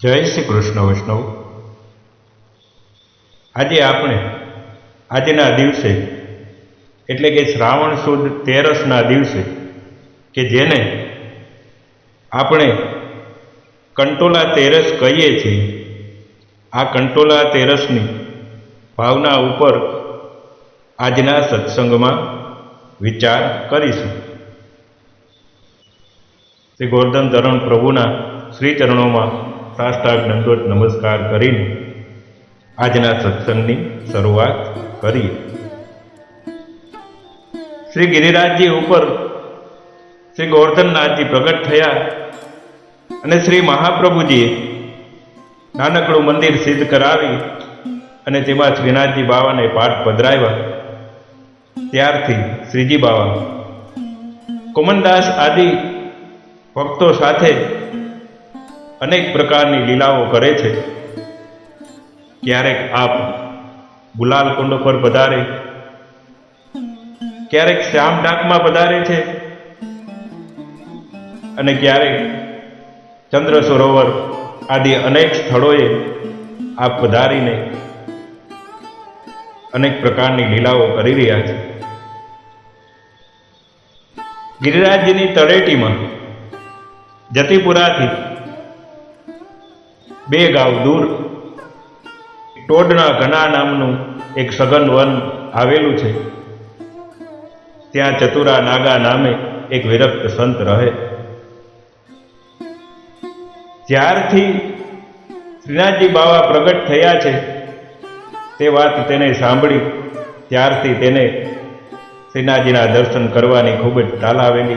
જય શ્રી કૃષ્ણ વૈષ્ણવ. આજે આપણે આજના દિવસે એટલે કે શ્રાવણ સુદ તેરસના દિવસે કે જેને આપણે કંટોલા તેરસ કહીએ છીએ, આ કંટોલા તેરસની ભાવના ઉપર આજના સત્સંગમાં વિચાર કરીશું. શ્રી ગોર્ધન ધરણ પ્રભુના શ્રી ચરણોમાં સાષ્ટાંગ દંડવત નમસ્કાર કરીને આજના સત્સંગની શરૂઆત કરીએ. શ્રી ગિરિરાજજી ઉપર શ્રી ગોવર્ધનનાથજી પ્રગટ થયા અને શ્રી મહાપ્રભુજીએ નાનકડું મંદિર સિદ્ધ કરાવી અને તેમાં શ્રીનાથજી બાવાને પાઠ પધરાવ્યા. ત્યારથી શ્રીજી બાવા, કોમનદાસ આદિ ભક્તો સાથે અનેક પ્રકારની લીલાઓ કરે છે. ક્યારેક આપ ગુલાલ કુંડ પર પધારે, ક્યારેક શ્યામ ડાકમાં પધારે છે અને ક્યારેક ચંદ્ર સરોવર આદિ અનેક સ્થળોએ આપ પધારીને અનેક પ્રકારની લીલાઓ કરી રહ્યા છે. ગિરિરાજજીની તળેટીમાં જતીપુરાથી બે ગાંવ દૂર. ટોડના ઘના નામનું એક સઘન વન આવેલું છે. ત્યાં ચતુરા નાગા નામે એક વિરક્ત સંત રહે. જ્યારથી શ્રીનાથજી બાવા પ્રગટ થયા છે, તે વાત તેને સાંભળી, ત્યારથી તેને શ્રીનાથજીના દર્શન કરવાની ખૂબ જ તાલાવેલી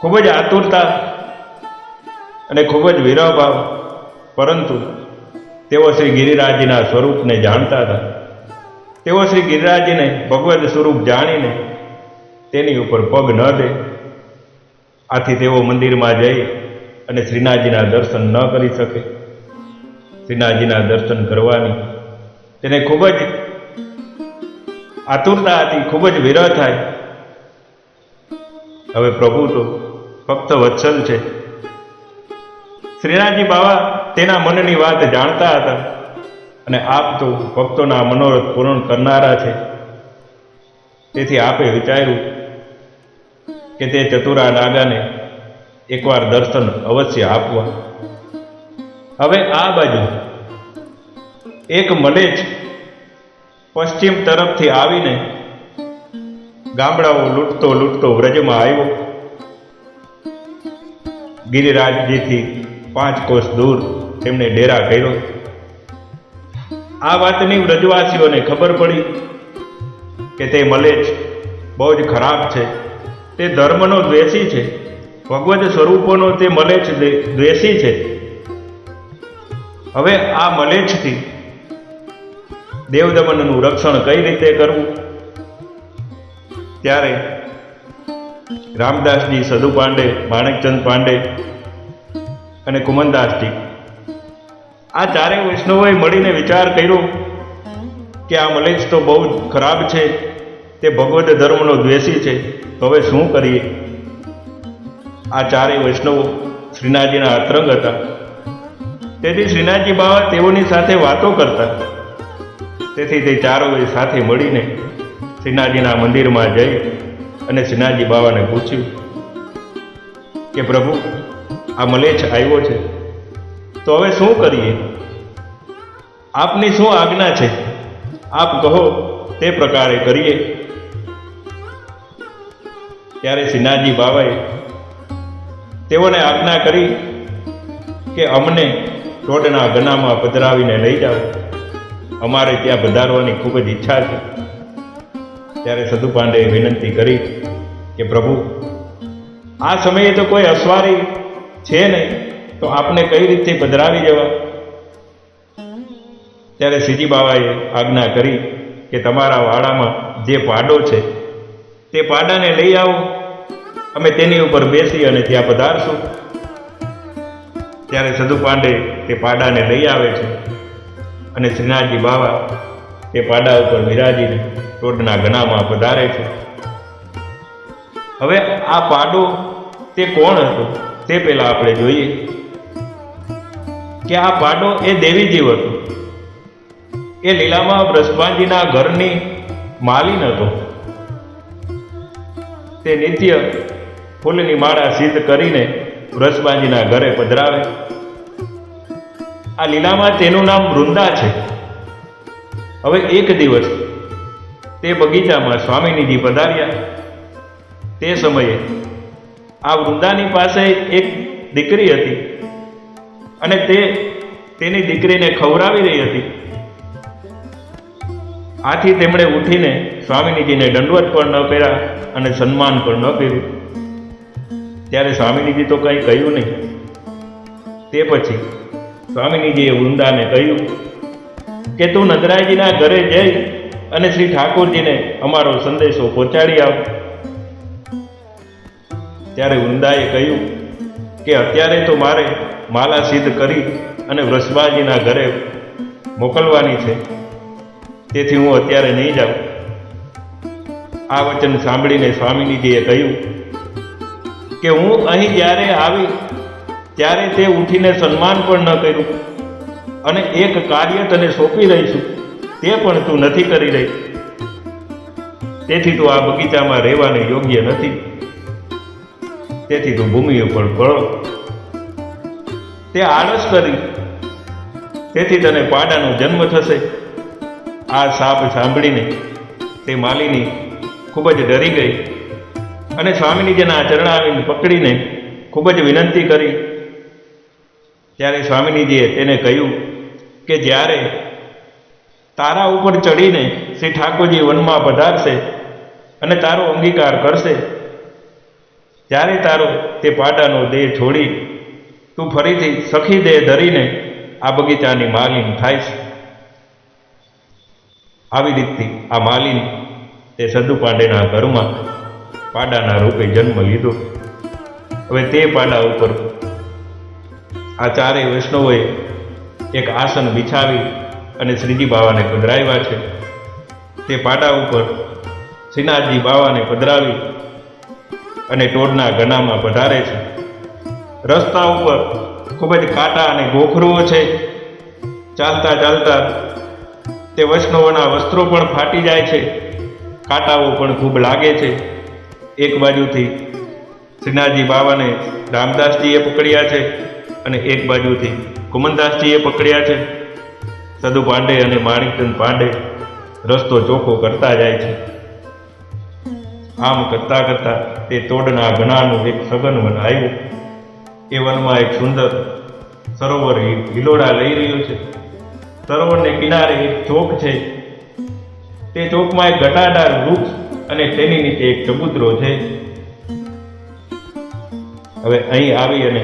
ખૂબ જ આતુરતા અને ખૂબ જ વિરહ ભાવ પરંતુ તેઓ શ્રી ગિરિરાજજીના સ્વરૂપને જાણતા હતા. તેઓ શ્રી ગિરિરાજજીને ભગવદ સ્વરૂપ જાણીને તેની ઉપર પગ ન દે. આથી તેઓ મંદિરમાં જઈ અને શ્રીનાથજીના દર્શન ન કરી શકે. શ્રીનાથજીના દર્શન કરવાની તેને ખૂબ જ આતુરતા હતી, ખૂબ જ વિરહ થાય. હવે પ્રભુ તો ફક્ત વત્સલ છે. શ્રીનાથજી બાવા તેના મનની વાત જાણતા હતા અને આપ તો ભક્તોના મનોરથ પૂર્ણ કરનારા છે. તેથી આપે વિચાર્યું કે તે ચતુરા નાગાને એકવાર દર્શન અવશ્ય આપવા. હવે આ બાજુ એક મને જ પશ્ચિમ તરફથી આવીને ગામડાઓ લૂંટતો લૂંટતો વ્રજમાં આવ્યો. ગિરિરાજજીથી પાંચ કોષ દૂર તેમણે ડેરા કર્યો. આ વાતની વ્રજવાસીઓને ખબર પડી કે તે મલેચ બહુ જ ખરાબ છે. તે ધર્મનો દ્વેષી છે. ભગવત સ્વરૂપોનો તે મલેચ દ્વે- દ્વેષી છે. હવે આ મલેચથી દેવદમનનું રક્ષણ કઈ રીતે કરવું? ત્યારે રામદાસજી સદુ પાંડે માણેકચંદ પાંડે અને કુમનદાસજી. આ ચારેય વૈષ્ણવોએ મળીને વિચાર કર્યો કે આ મલેશ તો બહુ જ ખરાબ છે, તે ભગવદ ધર્મનો દ્વેષી છે તો હવે શું કરીએ? આ ચારેય વૈષ્ણવો શ્રીનાથજીના અતરંગ હતા. તેથી શ્રીનાથજી બાબા તેઓની સાથે વાતો કરતા. તેથી તે ચારોએ સાથે મળીને શ્રીનાથજીના મંદિરમાં જઈ અને શ્રીનાથજી બાબાને પૂછ્યું કે પ્રભુ આ મલેચ આવ્યો છે. તો હવે શું કરીએ? આપની શું આજ્ઞા છે? આપ કહો, તે પ્રકારે કરીએ. ત્યારે સિન્હાજી બાવાએ તેઓને આજ્ઞા કરી કે અમને ટોડના ગનામાં પધરાવીને લઈ જાઓ. અમારે ત્યાં પધારવાની ખૂબ જ ઈચ્છા છે. ત્યારે સધુ પાંડેએ વિનંતી કરી કે પ્રભુ, આ સમયે તો કોઈ અસવારી છે નહીં, તો આપને કઈ રીતે પધરાવી જવા ત્યારે શ્રીજી બાબાએ આજ્ઞા કરી કે તમારા વાડામાં જે પાડો છે, તે પાડાને લઈ આવો. અમે તેની ઉપર બેસી અને ત્યાં પધારશું. ત્યારે સદુ પાંડે તે પાડાને લઈ આવે છે અને શ્રીનાથજી બાવા તે પાડા ઉપર વિરાજીને ટોડના ગણામાં પધારે છે. હવે આ પાડો તે કોણ હતો? તે પહેલા આપણે જોઈએ કે આ પાડો એ દેવી જીવ હતું. એ લીલામાં બ્રહ્માજીના ઘરની માલિન હતો. તે નિત્ય ફૂલની માળા સિદ્ધ કરીને બ્રહ્માજીના ઘરે પધરાવે. આ લીલામાં તેનું નામ વૃંદા છે. હવે એક દિવસ તે બગીચામાં સ્વામીનીજી પધાર્યા. તે સમયે આ વૃંદાની પાસે એક દીકરી હતી અને તે તેની દીકરીને ખવડાવી રહી હતી. આથી તેમણે ઉઠીને સ્વામિનીજીને દંડવત પણ ન પહેર્યા અને સન્માન પણ ન કર્યું. ત્યારે સ્વામિનીજી તો કંઈ કહ્યું નહીં. તે પછી સ્વામિનીજીએ વૃંદાને કહ્યું કે તું નંદરાયજીના ઘરે જઈ અને શ્રી ઠાકોરજીને અમારો સંદેશો પહોંચાડી આવ ત્યારે વૃંદાએ કહ્યું કે અત્યારે તો મારે માલા સિદ્ધ કરી અને વૃષભાજીના ઘરે મોકલવાની છે. તેથી હું અત્યારે નહીં જાઉં. આ વચન સાંભળીને સ્વામીનીજીએ કહ્યું કે હું અહીં જ્યારે આવી ત્યારે તે ઉઠીને સન્માન પણ ન કર્યું અને એક કાર્ય તને સોંપી રહી છું તે પણ તું નથી કરી રહી. તેથી તું આ બગીચામાં રહેવાને યોગ્ય નથી. તેથી તું ભૂમિ ઉપર પડો તે આળસ કરી. તેથી તને પાડાનો જન્મ થશે. આ સાપ સાંભળીને તે માલિની ખૂબ જ ડરી ગઈ અને સ્વામિનીજીના ચરણાવીને પકડીને ખૂબ જ વિનંતી કરી. ત્યારે સ્વામિનીજીએ તેને કહ્યું કે જ્યારે તારા ઉપર ચડીને શ્રી ઠાકોરજી વનમાં પધારશે અને તારો અંગીકાર કરશે ત્યારે તારો તે પાડાનો દેહ છોડી તું ફરીથી સખી દેહ ધરીને આ બગીચાની માલિન થાય છે. આવી રીતથી આ માલિન તે સદુ પાંડેના ઘરમાં પાડાના રૂપે જન્મ લીધો. હવે તે પાડા ઉપર આ ચારેય વૈષ્ણવોએ એક આસન બિછાવી અને શ્રીજી બાવાને પધરાવ્યા છે. તે પાડા ઉપર શ્રીનાથજી બાવાને પધરાવી અને ટોળના ગણામાં પધારે છે. રસ્તા ઉપર ખૂબ જ કાંટા અને ગોખરુઓ છે. ચાલતા ચાલતા તે વૈષ્ણવોના વસ્ત્રો પણ ફાટી જાય છે. કાંટાઓ પણ ખૂબ લાગે છે. એક બાજુથી શ્રીનાથજી બાવાને રામદાસજીએ પકડ્યા છે અને એક બાજુથી કુમનદાસજીએ પકડ્યા છે. સદુ પાંડે અને માણિકચંદ પાંડે રસ્તો ચોખ્ખો કરતા જાય છે. આમ કરતા કરતા તે તોડના ઘણાનું એક સઘન વન આવ્યું એ વનમાં એક સુંદર સરોવર હિલોડા લઈ રહ્યું છે. સરોવરને કિનારે એક ચોક છે. તે ચોકમાં એક ઘટાદાર વૃક્ષ અને તેની નીચે એક ચબૂતરો છે. હવે અહીં આવી અને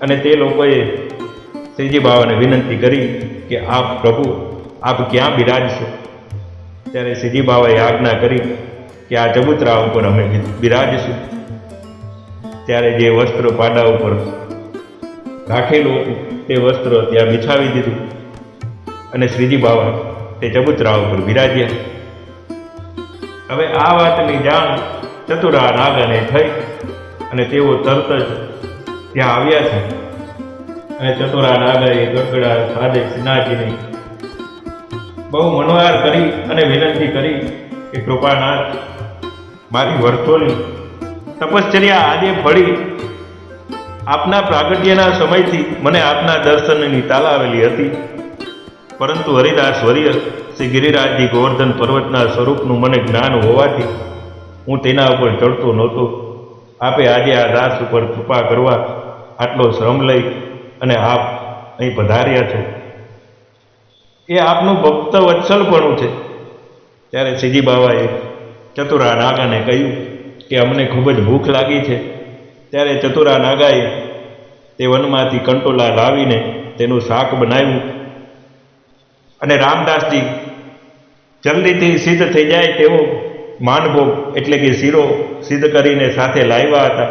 અને તે લોકોએ શ્રીજી બાવાને વિનંતી કરી કે આપ પ્રભુ, આપ ક્યાં બિરાજશો? ત્યારે શ્રીજી બાવાએ આજ્ઞા કરી કે આ ચબૂતરા ઉપર અમે બિરાજશું ત્યારે જે વસ્ત્ર પાડા ઉપર રાખેલું હતું, તે વસ્ત્ર ત્યાં બિછાવી દીધું. અને શ્રીજી બાવા તે ચબૂતરા ઉપર બિરાજ્યા. હવે આ વાતની જાણ ચતુરા નાગાને થઈ અને તેઓ તરત જ ત્યાં આવ્યા છે. અને ચતુરા નાગાએ ગડગડા સાદે સિનાજીને બહુ મનોહાર કરી અને વિનંતી કરી કે કૃપાનાથ મારી વર્તોલી તપશ્ચર્યા આજે ફળી આપના પ્રાગટ્યના સમયથી મને આપના દર્શનની તાલાવેલી હતી. પરંતુ હરિદાસ વર્ય શ્રી ગિરિરાજજી ગોવર્ધન પર્વતના સ્વરૂપનું મને જ્ઞાન હોવાથી હું તેના ઉપર ચડતો નહોતો. આપે આજે આ દાસ ઉપર કૃપા કરવા આટલો શ્રમ લઈ અને આપ અહીં પધાર્યા છો. એ આપનું ભક્ત વત્સલપણું છે. ત્યારે શ્રીજી બાવાએ ચતુરા નાગાને કહ્યું કે અમને ખૂબ જ ભૂખ લાગી છે. ત્યારે ચતુરા નાગાએ તે વનમાંથી કંટોલા લાવીને તેનું શાક બનાવ્યું અને રામદાસજી જલ્દીથી સિદ્ધ થઈ જાય તેવો માનભોગ એટલે કે શીરો સિદ્ધ કરીને સાથે લાવ્યા હતા.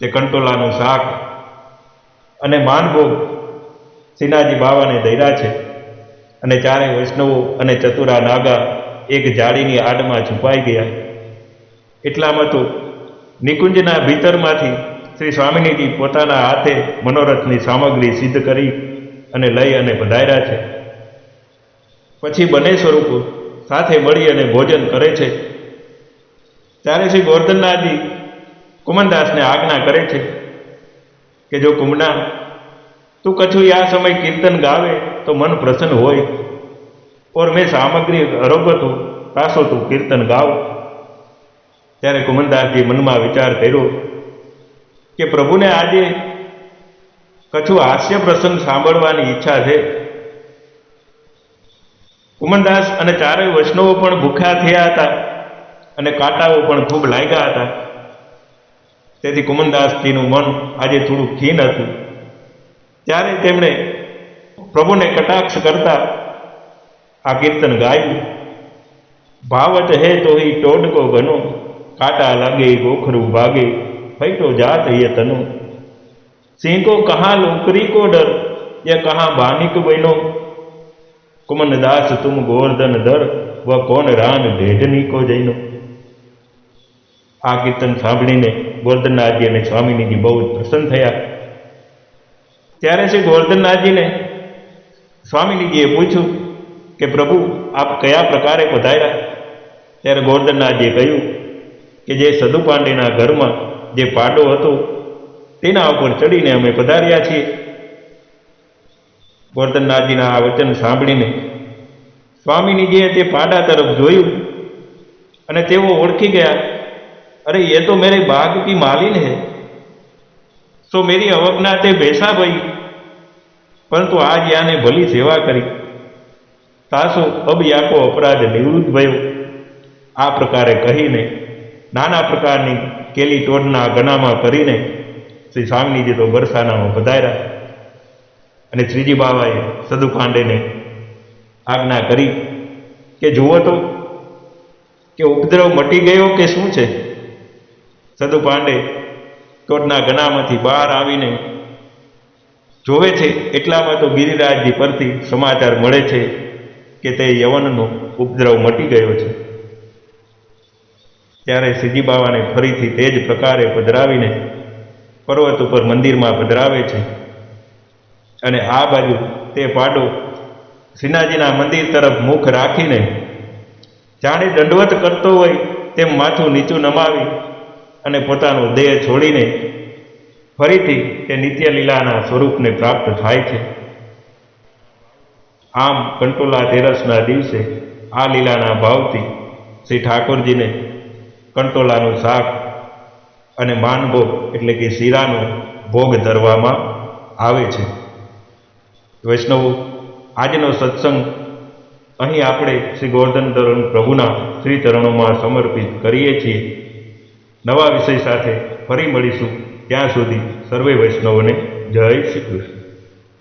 તે કંટોલાનું શાક અને માનભોગ સિનાજી બાવાને દૈરા છે અને ચારે વૈષ્ણવો અને ચતુરા નાગા એક જાળીની આડમાં છુપાઈ ગયા. એટલામાં તો નિકુંજના ભીતરમાંથી શ્રી સ્વામિનીજી પોતાના હાથે મનોરથની સામગ્રી સિદ્ધ કરી અને લઈ અને પધાર્યા છે. પછી બંને સ્વરૂપો સાથે મળી અને ભોજન કરે છે. ત્યારે શ્રી ગોર્ધનનાથજી કુમનદાસને આજ્ઞા કરે છે કે જો કુમના, તું કછું આ સમય કીર્તન ગાવે તો મન પ્રસન્ન હોય. ઓર મેં સામગ્રી અરોગત હું તાસો તું કીર્તન ગાવ ત્યારે કુમનદાસજી મનમાં વિચાર કર્યો કે પ્રભુને આજે કછું હાસ્ય પ્રસંગ સાંભળવાની ઈચ્છા છે. કુમનદાસ અને ચારેય વૈષ્ણવો પણ ભૂખ્યા થયા હતા અને કાંટાઓ પણ ખૂબ લાગ્યા હતા. તેથી કુમનદાસજીનું મન આજે થોડું ખીન હતું. ત્યારે તેમણે પ્રભુને કટાક્ષ કરતા આ કીર્તન ગાયું. ભાવત હે તો એ ટોડકો ગનો કાટા લાગે, ગોખરું ભાગે ફૈટો જાત હૈયે તનુ સિંહ સિંહકો કહા લોકરી કો ડર, ય કહા બાનિક બનો. કુમનદાસ તુમ ગોરધન દર વ કોણ રાન ઢેઢની કો જઈનો આ કીર્તન સાંભળીને ગોર્ધનનાથજી અને સ્વામીનીજી બહુ જ પ્રસન્ન થયા. ત્યારે શ્રી ગોર્ધનનાથજીને સ્વામીનીજીએ પૂછ્યું કે પ્રભુ, આપ કયા પ્રકારે પધાર્યા? ત્યારે ગોવર્ધનનાથજીએ કહ્યું કે જે સદુપાંડેના ઘરમાં જે પાડો હતો, તેના ઉપર ચડીને અમે પધાર્યા છીએ. ગોવર્ધનનાથજીના આ વચન સાંભળીને સ્વામીની જે તે પાડા તરફ જોયું અને તેઓ ઓળખી ગયા, અરે, એ તો મેરે બાગ કી માલિન હૈ. સો મેરી અવજ્ઞા તે ભેસા ભાઈ. પરંતુ આજ યાને ભલી સેવા કરી. તાસો અબ યાકો અપરાધ નિવૃત્ત ભયો. આ પ્રકારે કહીને, નાના પ્રકારની કેલી ટોડના ગણામાં કરીને શ્રી સ્વામીજી તો બરસાનામાં પધાર્યા અને શ્રીજી બાવાએ સદુ પાંડેને આજ્ઞા કરી કે જુઓ તો, કે ઉપદ્રવ મટી ગયો કે શું છે? સદુ પાંડે ટોડના ગણામાંથી બહાર આવીને જોવે છે, એટલામાં તો ગિરિરાજજી પરથી સમાચાર મળે છે. કે તે યવનનો ઉપદ્રવ મટી ગયો છે. ત્યારે સિદ્ધિ બાવાને ફરીથી તે જ પ્રકારે પધરાવીને પર્વત ઉપર મંદિરમાં પધરાવે છે. અને આ બાજુ તે પાડો શ્રીનાજીના મંદિર તરફ મુખ રાખીને જાણે દંડવત કરતો હોય તેમ માથું નીચું નમાવી અને પોતાનો દેહ છોડીને ફરીથી તે નિત્ય લીલાના સ્વરૂપને પ્રાપ્ત થાય છે. આમ કંટોલા તેરસના દિવસે આ લીલાના ભાવથી શ્રી ઠાકોરજીને કંટોલાનું શાક અને માનભોગ એટલે કે શીરાનો ભોગ ધરવામાં આવે છે. વૈષ્ણવો, આજનો સત્સંગ અહીં આપણે શ્રી ગોવર્ધન ધરણ પ્રભુના શ્રી ચરણોમાં સમર્પિત કરીએ છીએ. નવા વિષય સાથે ફરી મળીશું. ત્યાં સુધી સર્વે વૈષ્ણવોને જય શ્રી કૃષ્ણ.